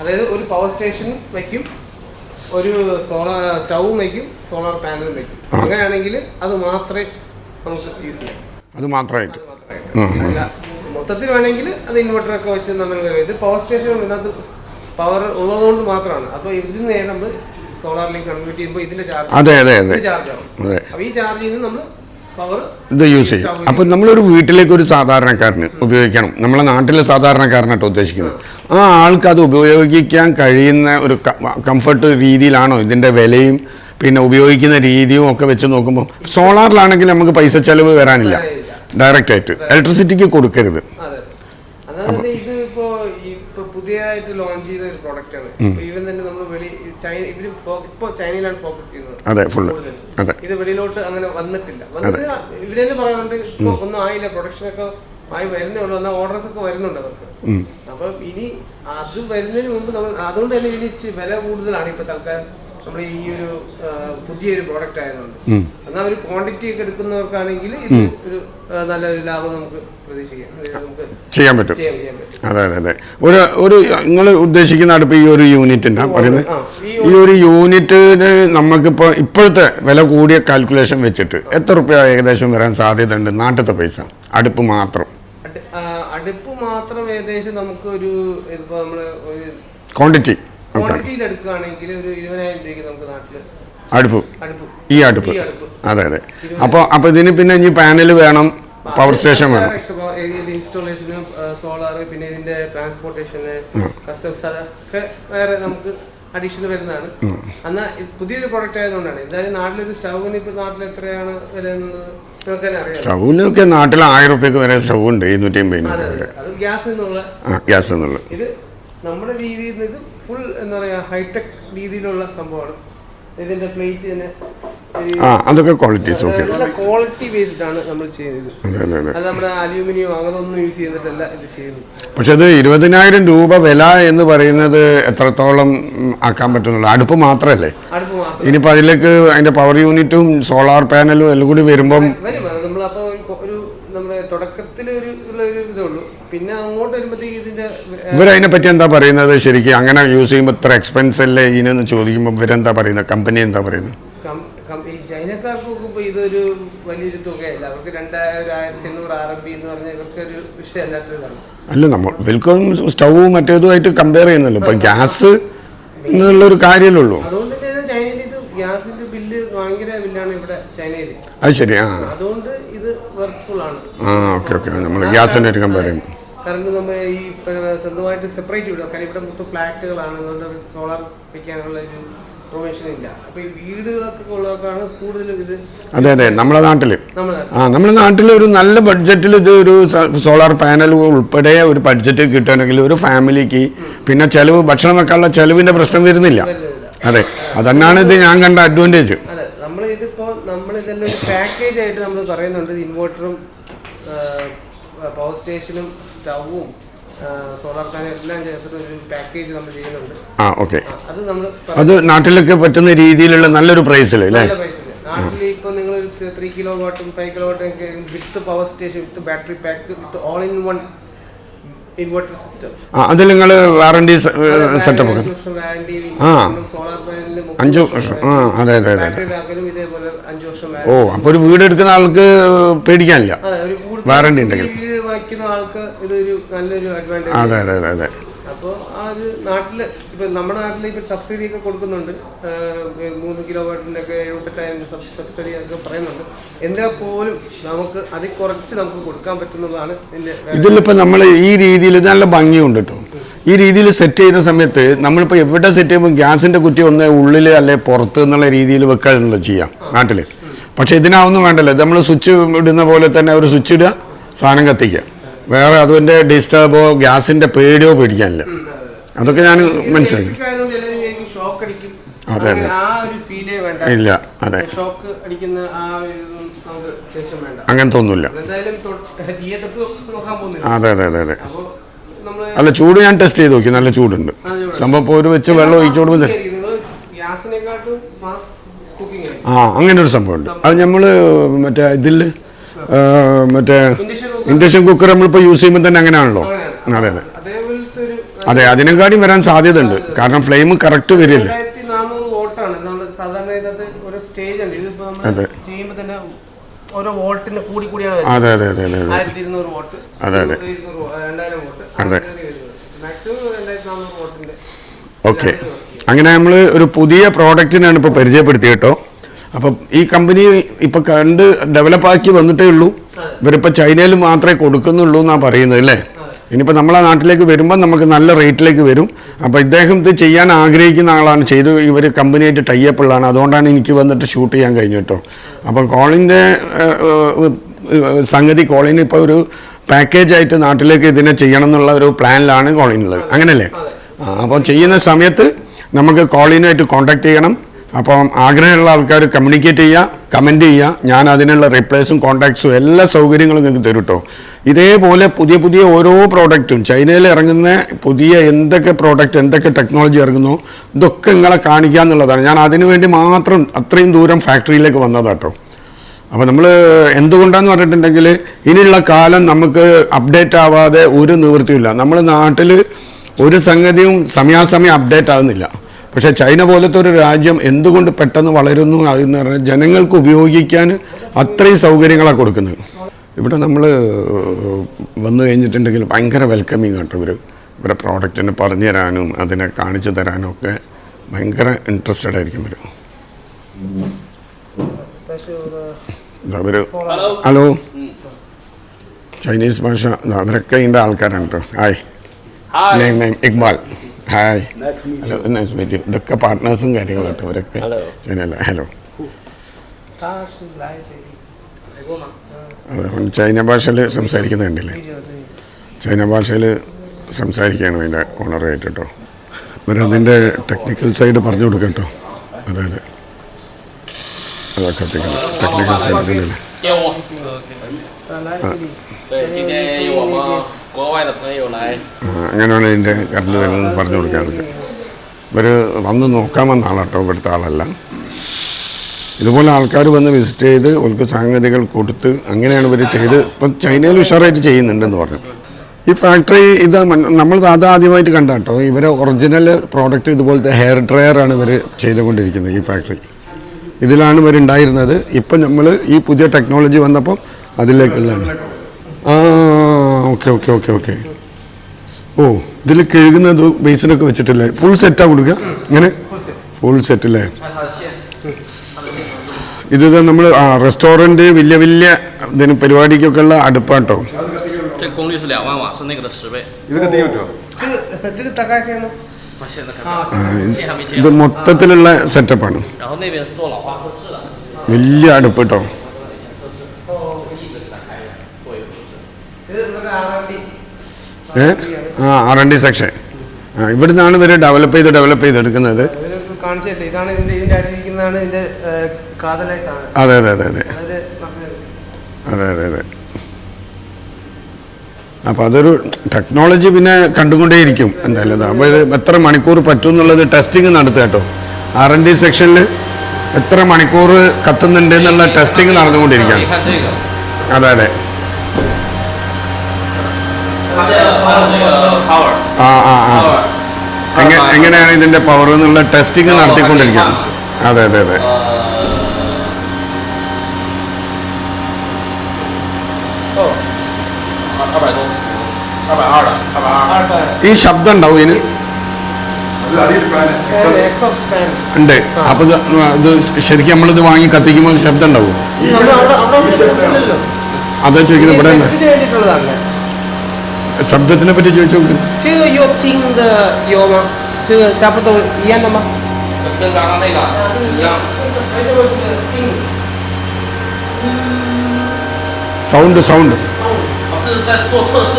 അതായത് ഒരു പവർ സ്റ്റേഷൻ വയ്ക്കും ഒരു സോളാർ സ്റ്റൗവും വയ്ക്കും സോളാർ പാനലും വയ്ക്കും. അങ്ങനെയാണെങ്കിൽ അത് മാത്രമേ നമുക്ക് യൂസ് ചെയ്യാം അത് മാത്രമായിട്ട്. മൊത്തത്തിൽ വേണമെങ്കിൽ അത് ഇൻവെർട്ടറൊക്കെ വെച്ച് നമ്മൾ ഇത് പവർ സ്റ്റേഷൻ ഇതിനകത്ത് പവർ ഉള്ളതുകൊണ്ട് മാത്രമാണ്. അപ്പോൾ ഇതിന് നേരെ നമ്മൾ സോളാറിലേക്ക് കൺവേർട്ട് ചെയ്യുമ്പോൾ ഇതിന്റെ ചാർജ് അതെ അതെ അതെ. ചാർജ് ആവും. അപ്പോൾ ഈ ചാർജ് ചെയ്ത് നമ്മൾ ഇത് യൂസ് ചെയ്യും. അപ്പം നമ്മളൊരു വീട്ടിലേക്ക് ഒരു സാധാരണക്കാരന് ഉപയോഗിക്കണം. നമ്മളെ നാട്ടിലെ സാധാരണക്കാരനായിട്ട് ഉദ്ദേശിക്കുന്നത്. ആ ആൾക്ക് അത് ഉപയോഗിക്കാൻ കഴിയുന്ന ഒരു കംഫർട്ട് രീതിയിലാണോ ഇതിന്റെ വിലയും പിന്നെ ഉപയോഗിക്കുന്ന രീതിയും ഒക്കെ വെച്ച് നോക്കുമ്പോൾ സോളാറിലാണെങ്കിൽ നമുക്ക് പൈസ ചെലവ് വരാനില്ല. ഡയറക്റ്റ് ആയിട്ട്. ഇലക്ട്രിസിറ്റിക്ക് കൊടുക്കരുത്. പുതിയതായിട്ട് ലോഞ്ച് ചെയ്ത ഒരു പ്രോഡക്റ്റാണ് ഇപ്പൊ തന്നെ നമ്മൾ വെളി ചൈന ഇവർ ഇപ്പൊ ചൈനയിലാണ് ഫോക്കസ് ചെയ്യുന്നത്. അതെ ഫുള്ള് അതെ. ഇത് വെളിയിലോട്ട് അങ്ങനെ വന്നിട്ടില്ല. വന്നിട്ട് ഇവരെന്നെ പറയുന്നുണ്ട് ഒന്നും ആയില്ല പ്രൊഡക്ഷൻ ഒക്കെ ആയി വരുന്നേ ഉള്ളൂ എന്നാൽ ഓർഡേഴ്സ് ഒക്കെ വരുന്നുണ്ട് അവർക്ക്. അപ്പൊ ഇനി അത് വരുന്നതിന് മുമ്പ് നമ്മൾ അതുകൊണ്ട് തന്നെ ഇനി വില കൂടുതലാണ് ഇപ്പൊ തൽക്കാലം നമ്മുടെ ഈ ഒരു പുതിയൊരു പ്രോഡക്റ്റ് ആയതുകൊണ്ട്. എന്നാൽ ഒരു ക്വാണ്ടിറ്റി ഒക്കെ എടുക്കുന്നവർക്കാണെങ്കിൽ ഇത് ഒരു നല്ലൊരു ലാഭം നമുക്ക് ചെയ്യാൻ പറ്റും. അതെ അതെ അതെ. ഒരു ഒരു നിങ്ങൾ ഉദ്ദേശിക്കുന്ന അടുപ്പ് ഈ ഒരു യൂണിറ്റിന്റെ പറയുന്നത്? ഈ ഒരു യൂണിറ്റിന് നമുക്കിപ്പോൾ ഇപ്പോഴത്തെ വില കൂടിയ കാൽക്കുലേഷൻ വെച്ചിട്ട് എത്ര റുപ്യ ഏകദേശം വരാൻ സാധ്യത ഉണ്ട് നാട്ടിലത്തെ പൈസ? അടുപ്പ് മാത്രം. മാത്രം ഏകദേശം നമുക്ക് ഒരു ഇപ്പൊ നമ്മൾ ക്വാണ്ടിറ്റി ക്വാണ്ടിറ്റിയിൽ എടുക്കുകയാണെങ്കിൽ ഒരു ഇരുപതിനായിരം രൂപയ്ക്ക് നമുക്ക് നാട്ടിൽ അടുപ്പ്. ഈ അടുപ്പ്. ഈ അടുപ്പ്. അതെ അതെ. അപ്പോൾ അപ്പോൾ ഇതിന് പിന്നെ ഇനി പാനൽ വേണം പവർ സ്റ്റേഷൻ വേണം. ഇൻസ്റ്റോളേഷന് സോളാർ പിന്നെ ഇതിന്റെ ട്രാൻസ്പോർട്ടേഷന് കസ്റ്റംസ് അതൊക്കെ വേറെ നമുക്ക് അഡീഷണൽ വരുന്നതാണ്. എന്നാൽ പുതിയൊരു പ്രോഡക്റ്റ് ആയതുകൊണ്ടാണ്. എന്തായാലും നാട്ടിലൊരു സ്റ്റൗവിന് ഇപ്പൊ നാട്ടിൽ എത്രയാണ് വില എന്നുള്ളത് സ്റ്റൗവിനൊക്കെ നാട്ടിൽ ആയിരം റുപ്യക്ക് വരെ സ്റ്റൗ ഉണ്ട് ഇരുന്നൂറ്റി അമ്പത് വരെ അത്. ഗ്യാസ് എന്നുള്ള ഗ്യാസ് എന്നുള്ള. ഇത് നമ്മുടെ രീതിയിൽ ഇത് ഫുൾ എന്താ പറയാ ഹൈടെക് രീതിയിലുള്ള സംഭവമാണ്. ഇതിന്റെ പ്ലേറ്റ് തന്നെ ആ അതൊക്കെ ക്വാളിറ്റീസ് ഓക്കെ ക്വാളിറ്റി ബേസ്ഡ് ആണ് നമ്മൾ ചെയ്യുന്നത്. അതെ നമ്മുടെ അലൂമിനിയം യൂസ് ചെയ്തിട്ടല്ല ഇത് ചെയ്യുന്നത്. പക്ഷെ അത് ഇരുപതിനായിരം രൂപ വില എന്ന് പറയുന്നത് എത്രത്തോളം ആക്കാൻ പറ്റുന്നുള്ളൂ? അടുപ്പ് മാത്രമല്ലേ ഇനിയിപ്പോൾ അതിലേക്ക് അതിന്റെ പവർ യൂണിറ്റും സോളാർ പാനലും എല്ലാം കൂടി വരുമ്പം വരും അത് നമ്മളപ്പോ ഒരു- ഒരു നമ്മുടെ തുടക്കത്തിൽ ഒരു ഉള്ള ഒരു ഇതേ ഉള്ളൂ പിന്നെ അങ്ങോട്ട് വരുമ്പോഴത്തേക്ക് ഇതിന്റെ ഇവരതിനെ പറ്റി എന്താ പറയുന്നത്? ശരിക്കും അങ്ങനെ യൂസ് ചെയ്യുമ്പോൾ ഇത്ര എക്സ്പെൻസ് അല്ലേ ഇതിനെന്ന് ചോദിക്കുമ്പോൾ ഇവരെന്താ പറയുന്നത്? കമ്പനി എന്താ പറയുന്നത്? ഈ ചൈനക്കാർക്ക് നോക്കുമ്പോൾ ഇതൊരു വലിയൊരു തുകയല്ല. അവർക്ക് രണ്ടായിരം ആയിരത്തി എണ്ണൂറ് ആർ എം ബി എന്ന് പറഞ്ഞാൽ ഇവർക്ക് ഒരു വിഷയമല്ലാത്തതാണ്. അല്ല നമ്മൾ വിൽക്കും സ്റ്റൗവും മറ്റേതുമായിട്ട് കമ്പയർ ചെയ്യുന്നല്ലോ ഇപ്പൊ ഗ്യാസ് എന്നുള്ളൊരു കാര്യമല്ലേ ഉള്ളൂ അതുകൊണ്ട് തന്നെ ചൈനയിൽ ഇത് ഗ്യാസിന്റെ ബില്ല് ഭയങ്കര ബില്ലാണ് ഇവിടെ ചൈനയിൽ. അത് ശരി ആ. അതുകൊണ്ട് ഇത് വർക്ക്ഫുൾ ആണ്. ആ ഓക്കെ ഓക്കെ. നമ്മൾ ഗ്യാസിന്റെ ഒരു കമ്പയർ ചെയ്യും കറണ്ട് നമ്മൾ ഈ സ്വന്തമായിട്ട് സെപ്പറേറ്റ് വിടുക കാരണം ഇവിടെ മൊത്തം ഫ്ലാറ്റുകളാണ്. അതുകൊണ്ട് സോളാർ വെക്കാനുള്ള ഒരു പ്രൊവിഷൻ ഇല്ല. അപ്പൊ ഈ വീടുകളൊക്കെ ഉള്ളവർക്കാണ് കൂടുതലും ഇത് അതെ അതെ. നമ്മുടെ നാട്ടിൽ ആ നമ്മുടെ നാട്ടിൽ ഒരു നല്ല ബഡ്ജറ്റിൽ ഇത് ഒരു സോളാർ പാനൽ ഉൾപ്പെടെ ഒരു ബഡ്ജറ്റ് കിട്ടുകയാണെങ്കിൽ ഒരു ഫാമിലിക്ക് പിന്നെ ചെലവ് ഭക്ഷണം വെക്കാനുള്ള ചെലവിന്റെ പ്രശ്നം വരുന്നില്ല. അതെ. അതന്നാണ് ഇത് ഞാൻ കണ്ട അഡ്വാന്റേജ് അതെ. ഇതെല്ലാം ഒരു പാക്കേജ് ആയിട്ട് നമ്മൾ പറയുന്നുണ്ട്. ഇൻവെർട്ടറും പവർ സ്റ്റേഷനും സ്റ്റൗവും സോളാർ പാനൽ എല്ലാം ചേർത്തിട്ട് ഒരു പാക്കേജ് നമ്മൾ ചെയ്യുന്നുണ്ട്. ആ ഓക്കെ അത് നമ്മൾ അത് നാട്ടിലൊക്കെ പറ്റുന്ന രീതിയിലുള്ള നല്ലൊരു പ്രൈസിൽ അല്ലേ? നല്ല നാട്ടിൽ ഇപ്പോൾ നിങ്ങൾ ഒരു ത്രീ കിലോ വാട്ടും ഫൈവ് കിലോ വാട്ടും ഒക്കെ with power station with battery pack with all in one inverter system ആ അതിൽ നിങ്ങൾ വാറണ്ടി സെറ്റപ്പ് ആ. അഞ്ച് വർഷം ആ അതെ അതെ അതെ ഓ അപ്പൊ അപ്പോൾ ഒരു വീട് എടുക്കുന്ന ആൾക്ക് പേടിക്കാനില്ല. വാറണ്ടി ഉണ്ടെങ്കിൽ. അതെ അതെ അതെ അതെ. അപ്പോൾ ആ ഒരു ഇപ്പൊ നമ്മുടെ നാട്ടിൽ ഇപ്പൊ സബ്സിഡി ഒക്കെ കൊടുക്കുന്നുണ്ട്. മൂന്ന് കിലോ വാട്ടിന്റെ ഒക്കെ എഴുപത്തെട്ടായിരം സബ്സിഡി ഒക്കെ പറയുന്നുണ്ട്. എന്നാൽ പോലും നമുക്ക് അതിൽ കുറച്ച് നമുക്ക് കൊടുക്കാൻ പറ്റുന്നതാണ് ഇതിലിപ്പോൾ നമ്മൾ ഈ രീതിയിൽ നല്ല ഭംഗിയുണ്ട് കേട്ടോ ഈ രീതിയിൽ സെറ്റ് ചെയ്യുന്ന സമയത്ത് നമ്മളിപ്പോൾ എവിടെ സെറ്റ് ചെയ്യുമ്പോൾ ഗ്യാസിന്റെ കുറ്റി ഒന്ന് ഉള്ളിൽ അല്ലെ പുറത്ത് എന്നുള്ള രീതിയിൽ വെക്കാനുള്ള ചെയ്യാം നാട്ടിൽ പക്ഷേ ഇതിനാവൊന്നും വേണ്ടല്ലോ. നമ്മൾ സ്വിച്ച് ഇടുന്ന പോലെ തന്നെ ഒരു സ്വിച്ച് ഇടുക സാധനം കത്തിക്കുക. വേറെ അതിന്റെ ഡിസ്റ്റർബോ ഗ്യാസിന്റെ പേടിയോ പേടിക്കാനില്ല. അതൊക്കെ ഞാൻ മനസ്സിലാക്കി അതെ, അതെ. ഇല്ല അതെ. അങ്ങനത്തെ ഒന്നുമില്ല. അതെ അതെ അതെ അതെ. അല്ല ചൂട് ഞാൻ ടെസ്റ്റ് ചെയ്ത് നോക്കി. നല്ല ചൂടുണ്ട്. സംഭവം ഒരു വെച്ച് വെള്ളം ഒഴിച്ചു കൊടുക്കുന്നത് ആ അങ്ങനെ ഒരു സംഭവമുണ്ട്. അത് നമ്മൾ മറ്റേ ഇതിൽ മറ്റേ ഇൻഡക്ഷൻ കുക്കർ നമ്മളിപ്പോൾ യൂസ് ചെയ്യുമ്പോൾ തന്നെ അങ്ങനെയാണല്ലോ. അങ്ങനെയാണ്. അതെ അതെ. അതെ അതിനെക്കാട്ടിയും വരാൻ സാധ്യതയുണ്ട്. കാരണം ഫ്ലെയിം കറക്റ്റ് വരില്ല. അതെ. ഓരോ വോൾട്ടിന് കൂടി കൂടിയാണ് അതെ അതെ അതെ അതെ അതെ. ആയിരത്തി ഇരുന്നൂറ് വോട്ട് അതെ, അതെ. ഇരുന്നൂറ് വോ- രണ്ടായിരം വോട്ട്. അതെ. മാക്സിമം രണ്ടായിരത്തി നാനൂറ് വോട്ടിന്റെ ഓക്കെ. അങ്ങനെ നമ്മൾ ഒരു പുതിയ പ്രോഡക്റ്റിനാണ് ഇപ്പോൾ പരിചയപ്പെടുത്തിയത് കേട്ടോ അപ്പം ഈ കമ്പനി ഇപ്പോൾ കണ്ട് ഡെവലപ്പാക്കി വന്നിട്ടേ ഉള്ളൂ. ഇവരിപ്പോൾ ചൈനയിൽ മാത്രമേ കൊടുക്കുന്നുള്ളൂ എന്നാണ് പറയുന്നത് അല്ലേ? ഇനിയിപ്പോൾ നമ്മളെ നാട്ടിലേക്ക് വരുമ്പോൾ നമുക്ക് നല്ല റേറ്റിലേക്ക് വരും. അപ്പോൾ ഇദ്ദേഹം ഇത് ചെയ്യാൻ ആഗ്രഹിക്കുന്ന ആളാണ്. ചെയ്ത് ഇവർ കമ്പനിയായിട്ട് ടൈപ്പ് ഉള്ളതാണ്. അതുകൊണ്ടാണ് എനിക്ക് വന്നിട്ട് ഷൂട്ട് ചെയ്യാൻ കഴിഞ്ഞു കേട്ടോ. അപ്പോൾ കോളിന്റെ സംഗതി കോളിന് ഇപ്പോൾ ഒരു പാക്കേജ് ആയിട്ട് നാട്ടിലേക്ക് ഇതിനെ ചെയ്യണം എന്നുള്ള ഒരു പ്ലാനിലാണ് കോളിനുള്ളത്. അങ്ങനെയല്ലേ അപ്പോൾ ചെയ്യുന്ന സമയത്ത് നമുക്ക് കോളിനായിട്ട് കോൺടാക്ട് ചെയ്യണം. അപ്പം ആഗ്രഹമുള്ള ആൾക്കാർ കമ്മ്യൂണിക്കേറ്റ് ചെയ്യുക കമന്റ് ചെയ്യുക. ഞാൻ അതിനുള്ള റിപ്ലേസും കോൺടാക്ട്സും എല്ലാ സൗകര്യങ്ങളും നിങ്ങൾക്ക് തരും കേട്ടോ. ഇതേപോലെ പുതിയ പുതിയ ഓരോ പ്രോഡക്റ്റും ചൈനയിൽ ഇറങ്ങുന്ന പുതിയ എന്തൊക്കെ പ്രോഡക്റ്റ് എന്തൊക്കെ ടെക്നോളജി ഇറങ്ങുന്നു ഇതൊക്കെ നിങ്ങളെ കാണിക്കുക എന്നുള്ളതാണ്. ഞാൻ അതിനു വേണ്ടി മാത്രം അത്രയും ദൂരം ഫാക്ടറിയിലേക്ക് വന്നതാട്ടോ. അപ്പോൾ നമ്മൾ എന്തുകൊണ്ടാന്ന് പറഞ്ഞിട്ടുണ്ടെങ്കിൽ ഇനിയുള്ള കാലം നമുക്ക് അപ്ഡേറ്റ് ആവാതെ ഒരു നിവൃത്തിയില്ല നമ്മൾ നാട്ടിൽ ഒരു സംഗതിയും സമയാസമയം അപ്ഡേറ്റ് ആകുന്നില്ല പക്ഷേ ചൈന പോലത്തെ ഒരു രാജ്യം എന്തുകൊണ്ട് പെട്ടെന്ന് വളരുന്നു എന്ന് പറഞ്ഞാൽ ജനങ്ങൾക്ക് ഉപയോഗിക്കാൻ അത്രയും സൗകര്യങ്ങളാണ് കൊടുക്കുന്നത്. ഇവിടെ നമ്മൾ വന്നു കഴിഞ്ഞിട്ടുണ്ടെങ്കിൽ ഭയങ്കര വെൽക്കമിങ് കേട്ടോ ഇവർ ഇവരുടെ പ്രോഡക്റ്റിനെ പറഞ്ഞു തരാനും അതിനെ കാണിച്ചു തരാനും ഒക്കെ ഭയങ്കര ഇൻട്രസ്റ്റഡ് ആയിരിക്കും ഇവർ അവർ ഹലോ ചൈനീസ് ഭാഷ. അവരൊക്കെ ഇതിന്റെ ആൾക്കാരാണ് കേട്ടോ hi name name Iqbal hi hello nice meet you ഇതൊക്കെ പാർട്ട്നേഴ്സും കാര്യങ്ങളും കേട്ടോ അവരൊക്കെ ചൈനയിലെ ഹലോ ചൈന ഭാഷയിൽ സംസാരിക്കുന്നുണ്ടല്ലേ ചൈന ഭാഷയിൽ സംസാരിക്കുകയാണ് അതിന്റെ ഓണറായിട്ട് കേട്ടോ. അവരതിന്റെ ടെക്നിക്കൽ സൈഡ് പറഞ്ഞു കൊടുക്കട്ടോ അതെ അതായത് അതൊക്കെ ടെക്നിക്കൽ സൈഡ് അങ്ങനെയാണ് ഇതിന്റെ കറണ്ട് വരുന്നത് പറഞ്ഞു കൊടുക്കാറുണ്ട് ഇവർ വന്ന് നോക്കാമെന്നാണ് കേട്ടോ ഇവിടുത്തെ ആളല്ല. ഇതുപോലെ ആൾക്കാർ വന്ന് വിസിറ്റ് ചെയ്ത് അവർക്ക് സംഗതികൾ കൊടുത്ത് അങ്ങനെയാണ് ഇവർ ചെയ്ത്. ഇപ്പം ചൈനയിൽ ഉഷാറായിട്ട് ചെയ്യുന്നുണ്ടെന്ന് പറഞ്ഞു. ഈ ഫാക്ടറി ഇത് നമ്മൾ അത് ആദ്യമായിട്ട് കണ്ട കേട്ടോ ഇവരെ ഒറിജിനൽ പ്രോഡക്റ്റ് ഇതുപോലത്തെ ഹെയർ ഡ്രയർ ആണ് ഇവർ ചെയ്തുകൊണ്ടിരിക്കുന്നത് ഈ ഫാക്ടറി ഇതിലാണ് ഇവർ ഉണ്ടായിരുന്നത്. ഇപ്പം നമ്മൾ ഈ പുതിയ ടെക്നോളജി വന്നപ്പം അതിലേക്കുള്ളതാണ്. ആ ഓക്കെ ഓക്കെ ഓക്കെ ഓക്കെ ഓ ഇതിൽ കഴുകുന്നത് ബേസിനൊക്കെ വെച്ചിട്ടില്ലേ? ഫുൾ സെറ്റാണ് കൊടുക്കുക ഇങ്ങനെ? ഫുൾ സെറ്റ് അല്ലേ ഇത് നമ്മൾ റെസ്റ്റോറന്റ് വലിയ വലിയ ഇതിന് പരിപാടിക്കൊക്കെ ഉള്ള അടുപ്പാട്ടോ. ഇത് മൊത്തത്തിലുള്ള സെറ്റപ്പാണ് വലിയ അടുപ്പ് കേട്ടോ ഏ? ആ ആർ എൻ ഡി സെക്ഷൻ ഇവിടുന്നാണ് ഇവർ ഡെവലപ്പ് ചെയ്ത് ഡെവലപ്പ് ചെയ്തെടുക്കുന്നത്. കാണിച്ചല്ലേ ഇതാണ് ഇതിന്റെ ഇതിന്റെ ഇതിന്റെ അതെ അതെ അതെ അതെ. അതെ അതെ അതെ. അപ്പോൾ അതൊരു ടെക്നോളജി പിന്നെ കണ്ടുകൊണ്ടേയിരിക്കും. എന്തായാലും അപ്പോൾ എത്ര മണിക്കൂർ പറ്റും എന്നുള്ളത് ടെസ്റ്റിംഗ് നടത്തുക കേട്ടോ. ആർ എൻ ഡി സെക്ഷനിൽ എത്ര മണിക്കൂർ കത്തുന്നുണ്ട് എന്നുള്ള ടെസ്റ്റിങ് നടന്നുകൊണ്ടിരിക്കുകയാണ്. അതെ അതെ. ആ ആ ആ. എങ്ങനെയാണ് ഇതിന്റെ പവർ എന്നുള്ള ടെസ്റ്റിംഗ് നടത്തിക്കൊണ്ടിരിക്കുന്നത് അതെ അതെ അതെ ഈ ശബ്ദം ഉണ്ടാവും ഇതിന് ഉണ്ട് അപ്പൊ ഇത് ശരിക്കും നമ്മളിത് വാങ്ങി കത്തിക്കുമ്പോൾ ശബ്ദം ഉണ്ടാവും അതാ ചോദിക്കുന്നത് ഇവിടെ ശബ്ദത്തിനെ പറ്റി ചോദിച്ചു നോക്ക് 这个有听的有吗？这个差不多一样的吗？跟刚刚那个一样， സൗണ്ട് സൗണ്ട് 哦这是在做测试，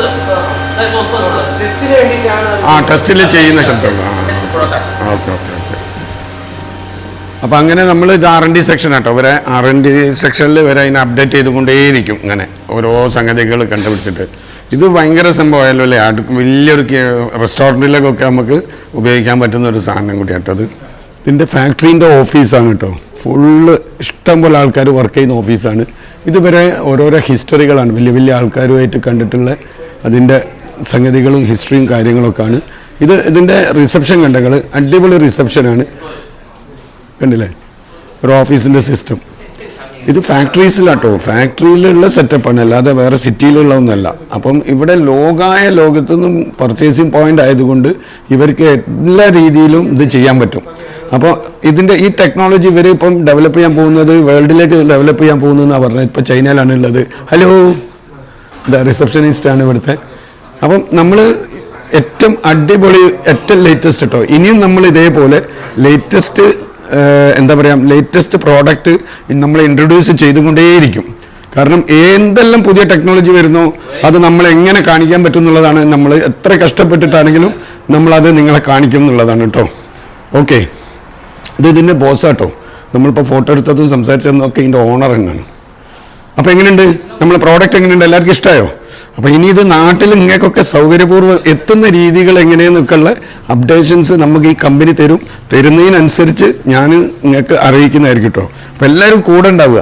在做测试。 ടെസ്റ്റിന് വേണ്ടിയിട്ടാണ് ആ ടെസ്റ്റിൽ ചെയ്യുന്ന ശബ്ദം ആ Test product。 okay okay okay അപ്പോൾ അങ്ങനെ നമ്മൾ ഇത് ആർ എൻ ഡി സെക്ഷൻ ആട്ടോ ഇവരെ ആർ എൻ ഡി സെക്ഷനിൽ ഇവരെ അതിനെ അപ്ഡേറ്റ് ചെയ്തുകൊണ്ടേയിരിക്കും ഇങ്ങനെ ഓരോ സംഗതികൾ കണ്ടുപിടിച്ചിട്ട് ഇത് ഭയങ്കര സംഭവമായാലും അല്ലേ? വലിയൊരു റെസ്റ്റോറന്റിലൊക്കെ നമുക്ക് ഉപയോഗിക്കാൻ പറ്റുന്ന ഒരു സാധനം കൂടിയാണ് കൂടിയാട്ടോ അത്. ഇതിന്റെ ഫാക്ടറീന്റെ ഓഫീസാണ് കേട്ടോ. ഫുള്ള് ഇഷ്ടംപോലെ ആൾക്കാർ വർക്ക് ചെയ്യുന്ന ഓഫീസാണ്. ഇതുവരെ ഓരോരോ ഹിസ്റ്ററികളാണ്. വലിയ വലിയ ആൾക്കാരുമായിട്ട് കണ്ടിട്ടുള്ള അതിന്റെ സംഗതികളും ഹിസ്റ്ററിയും കാര്യങ്ങളൊക്കെയാണ്. ഇത് ഇതിന്റെ റിസപ്ഷൻ കണ്ടങ്ങൾ അടിപൊളി റിസപ്ഷനാണ്. കണ്ടില്ലേ? ഒരു ഓഫീസിന്റെ സിസ്റ്റം. ഇത് ഫാക്ടറീസിലാട്ടോ ഫാക്ടറിയിലുള്ള സെറ്റപ്പാണ് അല്ലാതെ വേറെ സിറ്റിയിലുള്ള ഒന്നല്ല അപ്പം ഇവിടെ ലോകായ ലോകത്തു നിന്നും പർച്ചേസിങ് പോയിന്റ് ആയതുകൊണ്ട് ഇവർക്ക് എല്ലാ രീതിയിലും ഇത് ചെയ്യാൻ പറ്റും. അപ്പോൾ ഇതിന്റെ ഈ ടെക്നോളജി ഇവർ ഇപ്പം ഡെവലപ്പ് ചെയ്യാൻ പോകുന്നത് വേൾഡിലേക്ക് ഡെവലപ്പ് ചെയ്യാൻ പോകുന്നതെന്നാണ് പറഞ്ഞത്. ഇപ്പോൾ ചൈനയിലാണ് ഉള്ളത്. ഹലോ റിസപ്ഷനിസ്റ്റ് ആണ് ഇവിടുത്തെ. അപ്പം നമ്മൾ ഏറ്റവും അടിപൊളി ഏറ്റവും ലേറ്റസ്റ്റ് കേട്ടോ ഇനിയും നമ്മൾ ഇതേപോലെ ലേറ്റസ്റ്റ് എന്താ പറയുക ലേറ്റസ്റ്റ് പ്രോഡക്റ്റ് നമ്മൾ ഇൻട്രൊഡ്യൂസ് ചെയ്തുകൊണ്ടേയിരിക്കും. കാരണം എന്തെല്ലാം പുതിയ ടെക്നോളജി വരുന്നു അത് നമ്മൾ എങ്ങനെ കാണിക്കാൻ പറ്റും എന്നുള്ളതാണ് നമ്മൾ എത്ര കഷ്ടപ്പെട്ടിട്ടാണെങ്കിലും നമ്മളത് നിങ്ങളെ കാണിക്കും എന്നുള്ളതാണ് കേട്ടോ ഓക്കെ ഇത് ഇതിന്റെ ബോസാട്ടോ നമ്മളിപ്പോൾ ഫോട്ടോ എടുത്തതും സംസാരിച്ചതും ഒക്കെ ഇതിന്റെ ഓണർ തന്നെയാണ്. അപ്പോൾ എങ്ങനെയുണ്ട്? നമ്മളെ പ്രോഡക്റ്റ് എങ്ങനെയുണ്ട്? എല്ലാവർക്കും ഇഷ്ടമായോ അപ്പോൾ ഇനി ഇത് നാട്ടിൽ ഇങ്ങേക്കൊക്കെ സൗകര്യപൂർവം എത്തുന്ന രീതികൾ എങ്ങനെയെന്നൊക്കെയുള്ള അപ്ഡേഷൻസ് നമുക്ക് ഈ കമ്പനി തരും. തരുന്നതിനനുസരിച്ച് ഞാൻ നിങ്ങൾക്ക് അറിയിക്കുന്നതായിരിക്കും കേട്ടോ. അപ്പോൾ എല്ലാവരും കൂടെ ഉണ്ടാവുക.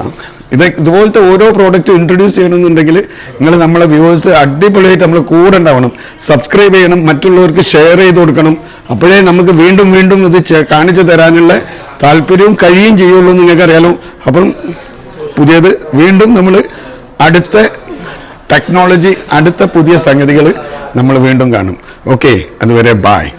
ഇത് ഇതുപോലത്തെ ഓരോ പ്രോഡക്റ്റ് ഇൻട്രൊഡ്യൂസ് ചെയ്യണമെന്നുണ്ടെങ്കിൽ നിങ്ങൾ നമ്മളെ വ്യൂവേഴ്സ് അടിപൊളിയായിട്ട് നമ്മൾ കൂടെ ഉണ്ടാവണം. സബ്സ്ക്രൈബ് ചെയ്യണം. മറ്റുള്ളവർക്ക് ഷെയർ ചെയ്ത് കൊടുക്കണം. അപ്പോഴേ നമുക്ക് വീണ്ടും വീണ്ടും ഇത് കാണിച്ചു തരാനുള്ള താല്പര്യവും കഴിയും ചെയ്യുള്ളൂ എന്ന് നിങ്ങൾക്കറിയാലോ. അപ്പം പുതിയത് വീണ്ടും നമ്മൾ അടുത്ത ടെക്നോളജി അടുത്ത പുതിയ സംഗതികൾ നമ്മൾ വീണ്ടും കാണും. ഓക്കെ അതുവരെ ബായ്